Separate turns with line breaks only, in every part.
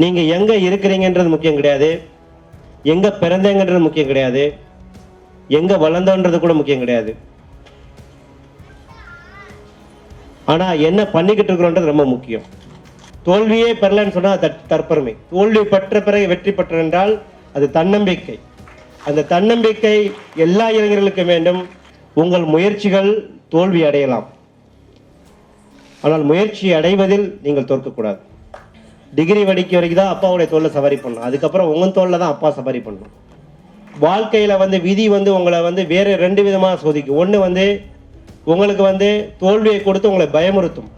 நீங்கள் எங்கே இருக்கிறீங்கன்றது முக்கியம் கிடையாது. எங்கே பிறந்தேங்கன்றது முக்கியம் கிடையாது. எங்கே வளர்ந்தோன்றது கூட முக்கியம் கிடையாது. ஆனால் என்ன பண்ணிக்கிட்டு இருக்கிறோன்றது ரொம்ப முக்கியம். தோல்வியே பெறலன்னு சொன்னால் தற்- தற்பெருமை. தோல்வி பெற்ற பிறகு வெற்றி பெற்ற என்றால் அது தன்னம்பிக்கை. அந்த தன்னம்பிக்கை எல்லா இளைஞர்களுக்கும் வேண்டும். உங்கள் முயற்சிகள் தோல்வி அடையலாம். ஆனால் முயற்சி அடைவதில் நீங்கள் தோற்கக்கூடாது. டிகிரி படிக்க வரைக்கும் தான் அப்பாவுடைய தோளில் சவாரி பண்ணணும். அதுக்கப்புறம் உங்கள் தோளில் தான் அப்பா சவாரி பண்ணணும். வாழ்க்கையில் வந்து விதி வந்து உங்களை வந்து வேறு ரெண்டு விதமாக சோதிக்கும். ஒன்று வந்து உங்களுக்கு வந்து தோல்வியை கொடுத்து உங்களை பயமுறுத்தும்.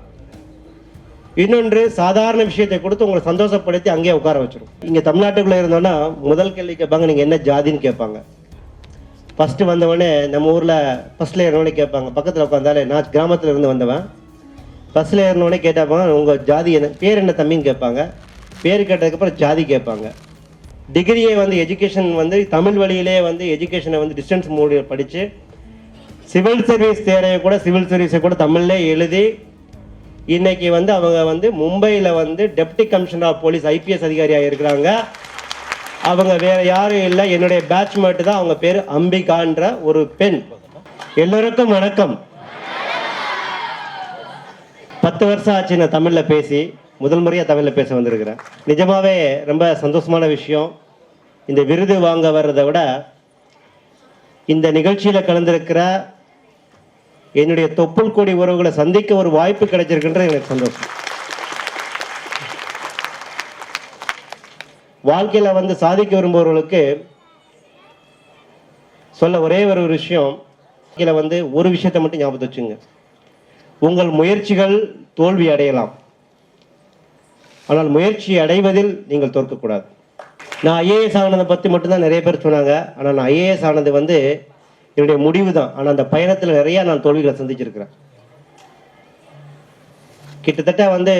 இன்னொன்று சாதாரண விஷயத்தை கொடுத்து உங்களை சந்தோஷப்படுத்தி அங்கேயே உட்கார வச்சிடும் இங்கே தமிழ்நாட்டுக்குள்ளே இருந்தோன்னா முதல் கேள்வி கேட்பாங்க நீங்கள் என்ன ஜாதின்னு கேட்பாங்க. ஃபஸ்ட்டு வந்தவொடனே நம்ம ஊரில் ஃபஸ்ட்டில் இருந்தவொடனே கேட்பாங்க. பக்கத்தில் உட்காந்தாலே நான் கிராமத்தில் இருந்து வந்தவன். பஸ்ஸில் ஏறினோடனே கேட்டாப்பாங்க உங்கள் ஜாதி என்ன பேர் என்ன தம்பின்னு கேட்பாங்க. பேர் கேட்டதுக்கப்புறம் ஜாதி கேட்பாங்க. டிகிரியை வந்து எஜுகேஷன் வந்து தமிழ் வழியிலே வந்து எஜுகேஷனை வந்து டிஸ்டன்ஸ் மூடி படித்து சிவில் சர்வீஸ் தேர்வை கூட சிவில் சர்வீஸை கூட தமிழ்லே எழுதி இன்னைக்கு வந்து அவங்க வந்து மும்பையில் வந்து deputy commissioner of police IPS அதிகாரியாக இருக்கிறாங்க. அவங்க வேறு யாரும் இல்லை. என்னுடைய பேட்ச்மேட்டு தான் அவங்க பேர் அம்பிகான்ற ஒரு பெண். எல்லோருக்கும் வணக்கம். பத்து வருஷம் ஆச்சு நான் தமிழில் பேசி முதல் முறையாக தமிழில் பேச வந்திருக்கிறேன். நிஜமாகவே ரொம்ப சந்தோஷமான விஷயம். இந்த விருது வாங்க வர்றதை விட இந்த நிகழ்ச்சியில் கலந்திருக்கிற என்னுடைய தொப்புள் கொடி உறவுகளை சந்திக்க ஒரு வாய்ப்பு கிடைச்சிருக்குன்ற எனக்கு சந்தோஷம். வாழ்க்கையில் வந்து சாதிக்க விரும்புபவர்களுக்கு சொல்ல ஒரே ஒரு விஷயம். வாழ்க்கையில் வந்து ஒரு விஷயத்தை மட்டும் ஞாபகத்தை வச்சுங்க. உங்கள் முயற்சிகள் தோல்வி அடையலாம். ஆனால் முயற்சி அடைவதில் நீங்கள் தோற்கக்கூடாது நான் ஐஏஎஸ் ஆனதை பற்றி மட்டும்தான் நிறைய பேர் சொன்னாங்க. ஆனால் நான் ஐஏஎஸ் ஆனது வந்து என்னுடைய முடிவு தான் ஆனால் அந்த பயணத்தில் நிறையா நான் தோல்விகளை சந்திச்சிருக்கிறேன். கிட்டத்தட்ட வந்து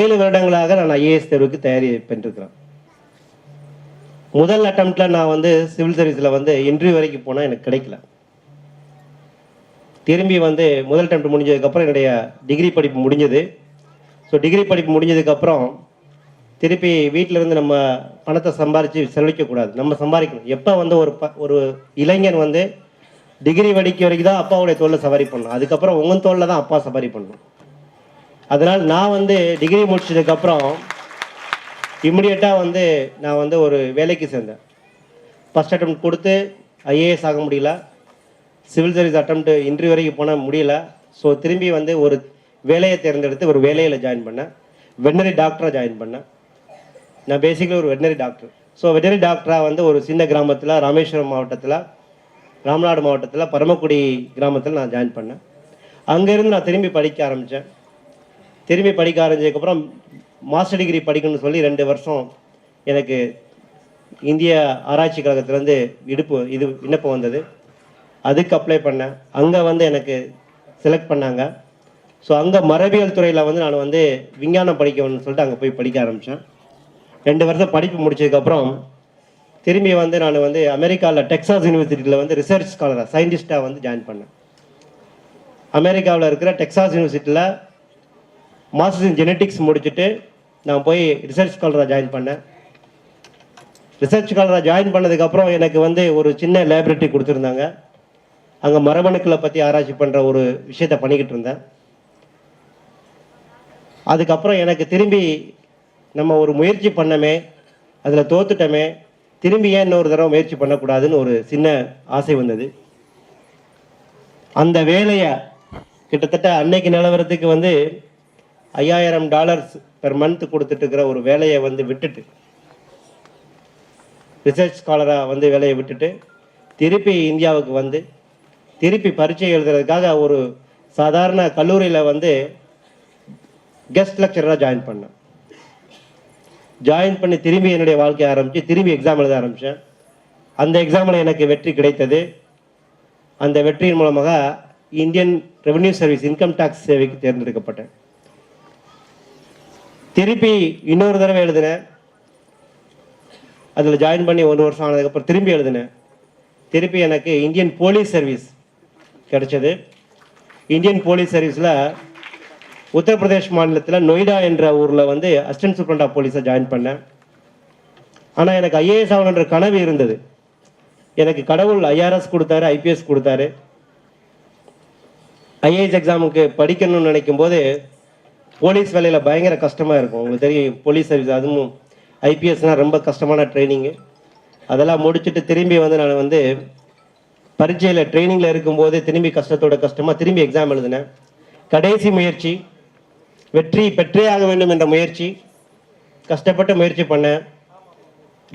ஏழு வருடங்களாக நான் ஐஏஎஸ் தேர்வுக்கு தயாரி பண்ணிருக்கிறேன் முதல் அட்டம்ப்ட்ல நான் வந்து சிவில் சர்வீஸில் வந்து இன்டர்வியூ வரைக்கும் போனால் எனக்கு கிடைக்கல. திரும்பி வந்து முதல் டெம்ட் முடிஞ்சதுக்கப்புறம் என்னுடைய டிகிரி படிப்பு முடிஞ்சது. ஸோ டிகிரி படிப்பு முடிஞ்சதுக்கப்புறம் திருப்பி வீட்டிலேருந்து நம்ம பணத்தை சம்பாரித்து செலவழிக்கக்கூடாது. நம்ம சம்பாதிக்கணும். எப்போ வந்து ஒரு ப ஒரு இளைஞன் வந்து டிகிரி படிக்க வரைக்கும் தான் அப்பாவுடைய தோல்ல சவாரி பண்ணணும் அதுக்கப்புறம் உங்கள் தோளில் தான் அப்பா சவாரி பண்ணணும் அதனால் நான் வந்து டிகிரி முடிச்சதுக்கப்புறம் இம்மிடியட்டாக வந்து நான் வந்து ஒரு வேலைக்கு சேர்ந்தேன். ஃபஸ்ட் அட்டம் கொடுத்து ஐஏஎஸ் ஆக முடியல. சிவில் சர்வீஸ் அட்டம்ப்ட் இன்று வரைக்கும் போனால் முடியல. ஸோ திரும்பி வந்து ஒரு வேலையை தேர்ந்தெடுத்து ஒரு வேலையில் ஜாயின் பண்ணேன். வெட்டினரி டாக்டராக ஜாயின் பண்ணேன். நான் பேசிக்கலி ஒரு வெட்டினரி டாக்டர் ஸோ வெட்டினரி டாக்டராக வந்து ஒரு சின்ன கிராமத்தில் ராமேஸ்வரம் மாவட்டத்தில் ராமநாடு மாவட்டத்தில் பரமக்குடி கிராமத்தில் நான் ஜாயின் பண்ணேன். அங்கேருந்து நான் திரும்பி படிக்க ஆரம்பித்தேன் திரும்பி படிக்க ஆரம்பிச்சதுக்கப்புறம் மாஸ்டர் டிகிரி படிக்கணும்னு சொல்லி ரெண்டு வருஷம் எனக்கு இந்திய ஆராய்ச்சி கழகத்திலேருந்து இடுப்பு இது விண்ணப்பம் வந்தது. அதுக்கு அப்ளை பண்ணேன். அங்கே வந்து எனக்கு செலக்ட் பண்ணாங்க. ஸோ அங்கே மரபியல் துறையில் வந்து நான் வந்து விஞ்ஞானம் படிக்கணும்னு சொல்லிட்டு அங்கே போய் படிக்க ஆரம்பித்தேன் ரெண்டு வருஷம் படிப்பு முடிச்சதுக்கப்புறம் திரும்பி வந்து நான் வந்து அமெரிக்காவில் டெக்ஸாஸ் யூனிவர்சிட்டியில் வந்து ரிசர்ச் ஸ்காலராக சயின்டிஸ்டாக வந்து ஜாயின் பண்ணேன். அமெரிக்காவில் இருக்கிற டெக்ஸாஸ் யூனிவர்சிட்டியில் மாஸ்டர்ஸ் இன் ஜெனட்டிக்ஸ் முடிச்சுட்டு நான் போய் ரிசர்ச் ஸ்காலராக ஜாயின் பண்ணேன். ரிசர்ச் ஸ்காலராக ஜாயின் பண்ணதுக்கப்புறம் எனக்கு வந்து ஒரு சின்ன லைப்ரரி கொடுத்துருந்தாங்க. அங்கே மரபணுக்களை பற்றி ஆராய்ச்சி பண்ணுற ஒரு விஷயத்தை பண்ணிக்கிட்டு இருந்தேன். அதுக்கப்புறம் எனக்கு திரும்பி நம்ம ஒரு முயற்சி பண்ணமே அதில் தோத்துட்டோமே திரும்பி ஏன் இன்னொரு தடவை முயற்சி பண்ணக்கூடாதுன்னு ஒரு சின்ன ஆசை வந்தது. அந்த வேலையை கிட்டத்தட்ட அன்னைக்கு நிலவரத்துக்கு வந்து ஐயாயிரம் டாலர்ஸ் பெர் மந்த் கொடுத்துட்டு இருக்கிற ஒரு வேலையை வந்து விட்டுட்டு ரிசர்ச் ஸ்காலராக வந்து வேலையை விட்டுட்டு திருப்பி இந்தியாவுக்கு வந்து திருப்பி பரீட்சை எழுதுறதுக்காக ஒரு சாதாரண கல்லூரியில் வந்து கெஸ்ட் லெக்சராக ஜாயின் பண்ணேன். ஜாயின் பண்ணி திரும்பி என்னுடைய வாழ்க்கையை ஆரம்பித்து திரும்பி எக்ஸாம் எழுத ஆரம்பித்தேன் அந்த எக்ஸாமில் எனக்கு வெற்றி கிடைத்தது. அந்த வெற்றியின் மூலமாக Indian revenue service income tax சேவைக்கு தேர்ந்தெடுக்கப்பட்டேன். திருப்பி இன்னொரு தடவை எழுதினேன். அதில் ஜாயின் பண்ணி ஒரு வருஷம் ஆனதுக்கப்புறம் திரும்பி எழுதினேன். திருப்பி எனக்கு இந்தியன் போலீஸ் சர்வீஸ் கிடைச்சது. இந்தியன் போலீஸ் சர்வீஸில் உத்தரப்பிரதேஷ் மாநிலத்தில் நொய்டா என்ற ஊரில் வந்து அசிஸ்டன்ட் சூப்ரண்டா போலீஸை ஜாயின் பண்ணேன். ஆனால் எனக்கு ஐஏஎஸ் ஆகணுன்ற கனவு இருந்தது. எனக்கு கடவுள் ஐஆர்எஸ் கொடுத்தாரு ஐபிஎஸ் கொடுத்தாரு. ஐஏஎஸ் எக்ஸாமுக்கு படிக்கணும்னு நினைக்கும் போது போலீஸ் வேலையில் பயங்கர கஷ்டமாக இருக்கும். உங்களுக்கு தெரியும் போலீஸ் சர்வீஸ் அதுவும் ஐபிஎஸ்னால் ரொம்ப கஷ்டமான ட்ரைனிங்கு. அதெல்லாம் முடிச்சுட்டு திரும்பி வந்து நான் வந்து பரீட்சையில் ட்ரைனிங்கில் இருக்கும்போது திரும்பி கஷ்டத்தோட கஷ்டமாக திரும்பி எக்ஸாம் எழுதினேன் கடைசி முயற்சி வெற்றி பெற்றே ஆக வேண்டும் என்ற முயற்சி கஷ்டப்பட்டு முயற்சி பண்ணேன்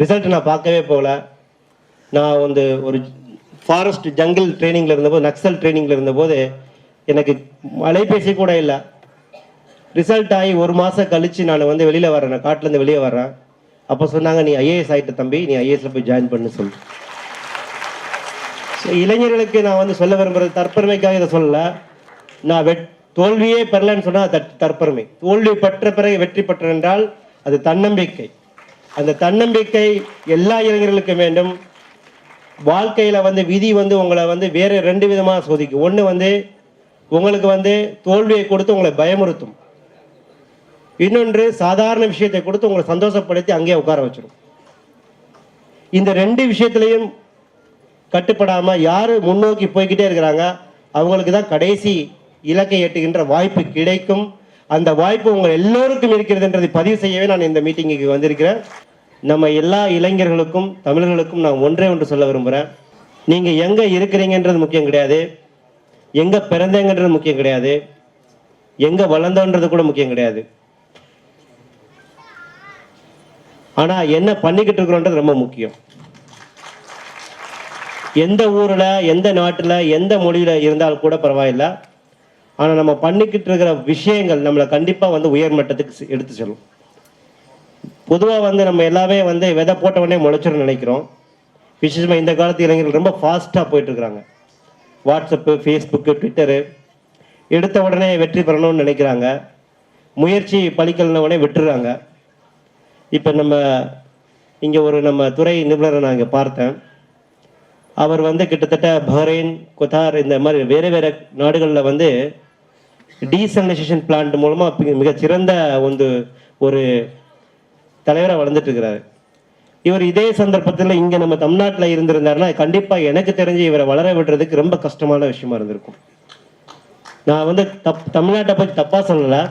ரிசல்ட் நான் பார்க்கவே போகல நான் வந்து ஒரு ஃபாரஸ்ட் ஜங்கிள் ட்ரைனிங்கில் இருந்தபோது நக்சல் ட்ரைனிங்கில் இருந்தபோது எனக்கு அலைபேசி கூட இல்லை. ரிசல்ட் ஆகி ஒரு மாதம் கழித்து நான் வந்து வெளியில் வரேன் நான் காட்டிலேருந்து வெளியே வர்றேன். அப்போ சொன்னாங்க நீ ஐஏஎஸ் ஆகிட்ட தம்பி. நீ ஐஏஎஸில் போய் ஜாயின் பண்ணு சொல்லு. இளைஞர்களுக்கு நான் வந்து சொல்ல விரும்புறது தற்பெருமைக்காக இதை சொல்லல. நான் வெட் தோல்வியே பெறலன்னு சொன்னால் அது தற்பெருமை. தோல்வி பெற்ற பிறகு வெற்றி பெற்ற என்றால் அது தன்னம்பிக்கை. அந்த தன்னம்பிக்கை எல்லா இளைஞர்களுக்கும் வேண்டும். வாழ்க்கையில் வந்து விதி வந்து உங்களை வந்து வேறு ரெண்டு விதமாக சோதிக்கும். ஒன்று வந்து உங்களுக்கு வந்து தோல்வியை கொடுத்து உங்களை பயமுறுத்தும். இன்னொன்று சாதாரண விஷயத்தை கொடுத்து உங்களை சந்தோஷப்படுத்தி அங்கேயே உட்கார வச்சிடும் இந்த ரெண்டு விஷயத்திலையும் கட்டுப்படாமல் யார் முன்னோக்கி போய்கிட்டே இருக்கிறாங்க அவங்களுக்கு தான் கடைசி இலக்கை எட்டுகின்ற வாய்ப்பு கிடைக்கும். அந்த வாய்ப்பு உங்கள் எல்லோருக்கும் இருக்கிறதுன்றதை பதிவு செய்யவே நான் இந்த மீட்டிங்குக்கு வந்திருக்கிறேன். நம்ம எல்லா இளைஞர்களுக்கும் தமிழர்களுக்கும் நான் ஒன்றே ஒன்று சொல்ல விரும்புகிறேன் நீங்கள் எங்கே இருக்கிறீங்கன்றது முக்கியம் கிடையாது. எங்கே பிறந்தேங்கன்றது முக்கியம் கிடையாது. எங்கே வளர்ந்தோன்றது கூட முக்கியம் கிடையாது. ஆனால் என்ன பண்ணிக்கிட்டு இருக்கிறோன்றது ரொம்ப முக்கியம். எந்த ஊரில் எந்த நாட்டில் எந்த மொழியில் இருந்தால் கூட பரவாயில்ல. ஆனால் நம்ம பண்ணிக்கிட்டு இருக்கிற விஷயங்கள் நம்மளை கண்டிப்பாக வந்து உயர் மட்டத்துக்கு எடுத்து செல்லும். பொதுவாக வந்து நம்ம எல்லாமே வந்து விதை போட்ட உடனே நினைக்கிறோம். விசேஷமாக இந்த காலத்து இளைஞர்கள் ரொம்ப ஃபாஸ்ட்டாக போயிட்டுருக்குறாங்க வாட்ஸ்அப்பு ஃபேஸ்புக்கு ட்விட்டரு எடுத்த உடனே வெற்றி பெறணும்னு நினைக்கிறாங்க. முயற்சி பலிக்கலன உடனே விட்டுறாங்க. இப்போ நம்ம இங்கே ஒரு நம்ம துறை நிபுணரை நான் இங்கே பார்த்தேன். அவர் வந்து கிட்டத்தட்ட பஹ்ரைன் கொத்தார் இந்த மாதிரி வேறு வேறு நாடுகளில் வந்து டீசனலைசேஷன் பிளான்ட் மூலமாக மிகச்சிறந்த வந்து ஒரு தலைவராக வளர்ந்துட்டு இருக்கிறாரு இவர் இதே சந்தர்ப்பத்தில் இங்கே நம்ம தமிழ்நாட்டில் இருந்திருந்தாருன்னா கண்டிப்பாக எனக்கு தெரிஞ்சு இவரை வளர விடுறதுக்கு ரொம்ப கஷ்டமான விஷயமா இருந்திருக்கும். நான் வந்து தப் தமிழ்நாட்டை பற்றி தப்பாக சொல்லலை.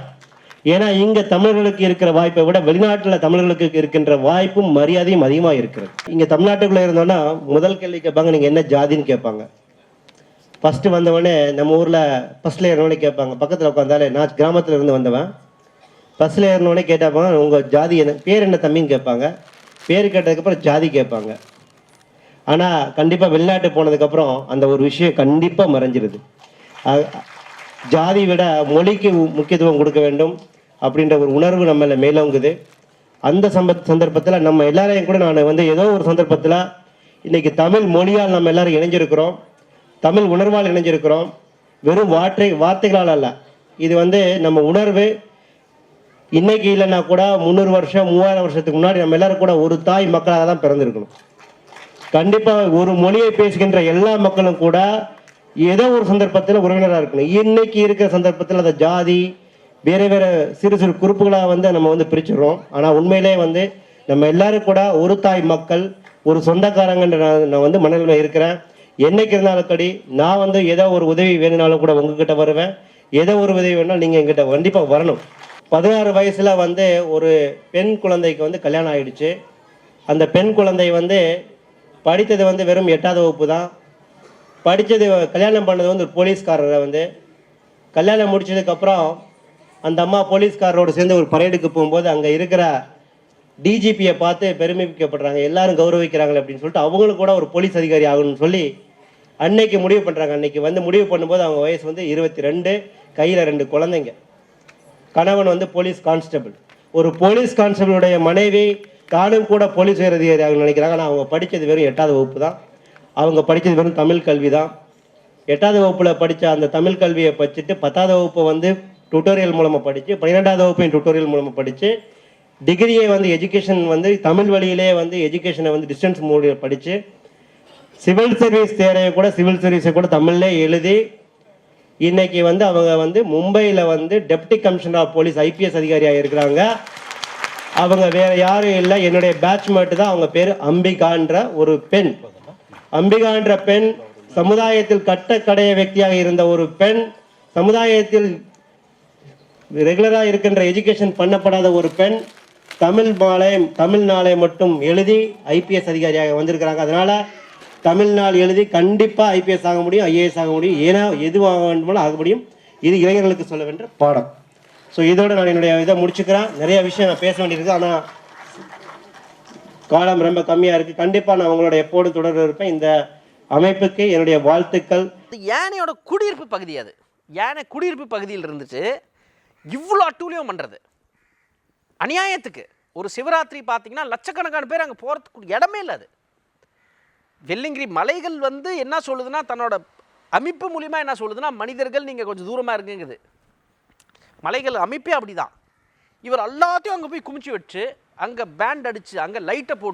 ஏன்னா இங்கே தமிழர்களுக்கு இருக்கிற வாய்ப்பை விட வெளிநாட்டில் தமிழர்களுக்கு இருக்கின்ற வாய்ப்பும் மரியாதையும் அதிகமாக இருக்கிறது. இங்கே தமிழ்நாட்டுக்குள்ளே இருந்தோன்னா முதல் கேள்வி கேட்பாங்க நீங்கள் என்ன ஜாதின்னு கேட்பாங்க. ஃபஸ்ட்டு வந்தவொடனே நம்ம ஊரில் பஸ்ஸில் ஏறினோடனே கேட்பாங்க. பக்கத்தில் உட்காந்தாலே நான் கிராமத்தில் இருந்து வந்தவன். பஸ்ஸில் ஏறினோடனே கேட்டாப்பாங்க உங்கள் ஜாதி என்ன பேர் என்ன தம்பின்னு கேட்பாங்க. பேர் கேட்டதுக்கப்புறம் ஜாதி கேட்பாங்க. ஆனால் கண்டிப்பாக வெளிநாட்டு போனதுக்கப்புறம் அந்த ஒரு விஷயம் கண்டிப்பாக மறைஞ்சிருது. ஜாதி விட மொழிக்கு முக்கியத்துவம் கொடுக்க வேண்டும் அப்படின்ற ஒரு உணர்வு நம்மள மேலோங்குது. அந்த சம்ப சந்தர்ப்பத்தில் நம்ம எல்லாரையும் கூட நான் வந்து ஏதோ ஒரு சந்தர்ப்பத்தில் இன்றைக்கி தமிழ் மொழியால் நம்ம எல்லோரும் இணைஞ்சிருக்கிறோம். தமிழ் உணர்வால் இணைஞ்சிருக்கிறோம். வெறும் வார்த்தை வார்த்தைகளால் அல்ல. இது வந்து நம்ம உணர்வு. இன்றைக்கி இல்லைன்னா கூட முந்நூறு வருஷம் மூவாயிரம் வருஷத்துக்கு முன்னாடி நம்ம எல்லோரும் கூட ஒரு தாய் மக்களாக தான் பிறந்திருக்கணும். கண்டிப்பாக ஒரு மொழியை பேசுகின்ற எல்லா மக்களும் கூட ஏதோ ஒரு சந்தர்ப்பத்தில் உறவினராக இருக்கணும். இன்னைக்கு இருக்கிற சந்தர்ப்பத்தில் அந்த ஜாதி வேறு வேறு சிறு சிறு குறிப்புகளாக வந்து நம்ம வந்து பிரிச்சிடுறோம். ஆனால் உண்மையிலே வந்து நம்ம எல்லாரும் கூட ஒரு தாய் மக்கள் ஒரு சொந்தக்காரங்கன்ற நான் நான் வந்து மனநிலை இருக்கிறேன். என்னைக்கு இருந்தாலும் கடி நான் வந்து ஏதோ ஒரு உதவி வேணும்னாலும் கூட உங்ககிட்ட வருவேன். ஏதோ ஒரு உதவி வேணாலும் நீங்கள் எங்கிட்ட கண்டிப்பாக வரணும். பதினாறு வயசில் வந்து ஒரு பெண் குழந்தைக்கு வந்து கல்யாணம் ஆகிடுச்சு அந்த பெண் குழந்தை வந்து படித்தது வந்து வெறும் எட்டாவது வகுப்பு தான். படித்தது கல்யாணம் பண்ணது வந்து ஒரு போலீஸ்காரரை வந்து. கல்யாணம் முடிச்சதுக்கப்புறம் அந்த அம்மா போலீஸ்காரரோடு சேர்ந்து ஒரு பரேடுக்கு போகும்போது அங்கே இருக்கிற டிஜிபியை பார்த்து பெருமைப்பிக்கப்படுறாங்க. எல்லாரும் கௌரவிக்கிறாங்களே அப்படின்னு சொல்லிட்டு அவங்களும் கூட ஒரு போலீஸ் அதிகாரி ஆகணும்னு சொல்லி அன்னைக்கு முடிவு பண்ணுறாங்க அன்னைக்கு வந்து முடிவு பண்ணும்போது அவங்க வயசு வந்து இருபத்தி ரெண்டு கையில் ரெண்டு குழந்தைங்க. கணவன் வந்து போலீஸ் கான்ஸ்டபிள். ஒரு போலீஸ் கான்ஸ்டபிளுடைய மனைவி தானும் கூட போலீஸ் உயர் அதிகாரி ஆகணும்னு நினைக்கிறாங்க. ஆனால் அவங்க படித்தது வெறும் எட்டாவது வகுப்பு தான். அவங்க படித்தது வெறும் தமிழ் கல்வி தான் எட்டாவது வகுப்பில் படித்த அந்த தமிழ் கல்வியை படிச்சுட்டு பத்தாவது வகுப்பை வந்து டுட்டோரியல் மூலமாக படித்து பன்னிரெண்டாவது வகுப்பையும் டுட்டோரியல் மூலமாக படித்து டிகிரியை வந்து எஜுகேஷன் வந்து தமிழ் வழியிலே வந்து எஜுகேஷனை வந்து டிஸ்டன்ஸ் மூலிய படித்து சிவில் சர்வீஸ் தேரையை கூட சிவில் சர்வீஸை கூட தமிழ்லே எழுதி இன்னைக்கு வந்து அவங்க வந்து மும்பையில் வந்து deputy commissioner of police IPS அதிகாரியாக இருக்கிறாங்க. அவங்க வேறு யாரும் இல்லை. என்னுடைய பேட்ச்மேட்டு தான். அவங்க பேர் அம்பிகான்ற ஒரு பெண். அம்பிகா என்ற பெண் சமுதாயத்தில் கட்டக்கடைய വ്യക്തിயாக இருந்த ஒரு பெண் சமுதாயத்தில் ரெகுலராக இருக்கின்ற எஜுகேஷன் பண்ணப்படாத ஒரு பெண் தமிழ் மாலை தமிழ் நாளை மட்டும் எழுதி ஐபிஎஸ் அதிகாரியாக வந்திருக்கிறாங்க. அதனால் தமிழ் நாள் எழுதி கண்டிப்பாக ஐபிஎஸ் ஆக முடியும் ஐஏஎஸ் ஆக முடியும். ஏன்னா எதுவாக வேண்டுமோ ஆக முடியும். இது இளைஞர்களுக்கு சொல்ல வேண்டிய பாடம். ஸோ இதோட நான் என்னுடைய இதை முடிச்சுக்கிறேன். நிறைய விஷயம் நான் பேச வேண்டியிருக்கு. ஆனால் காலம் ரொம்ப கம்மியாக இருக்குது கண்டிப்பாக நான் உங்களோட எப்போது தொடர்பு இருப்பேன். இந்த அமைப்புக்கு என்னுடைய வாழ்த்துக்கள்.
யானையோட குடியிருப்பு பகுதி அது. யானை குடியிருப்பு பகுதியில் இருந்துச்சு. இவ்வளோ அட்டூழியம் பண்ணுறது அநியாயத்துக்கு. ஒரு சிவராத்திரி பார்த்தீங்கன்னா லட்சக்கணக்கான பேர் அங்கே போகிறதுக்கு இடமே இல்லை அது. வெள்ளிங்கிரி மலைகள் வந்து என்ன சொல்லுதுன்னா தன்னோட அமைப்பு மூலிமா என்ன சொல்லுதுன்னா மனிதர்கள் நீங்கள் கொஞ்சம் தூரமாக இருக்குங்குது மலைகள் அமைப்பே அப்படிதான். இவர் எல்லாத்தையும் அங்கே போய் குமிச்சு வச்சு அங்கே பேண்ட் அடித்து அங்கே லைட்டை போட்டு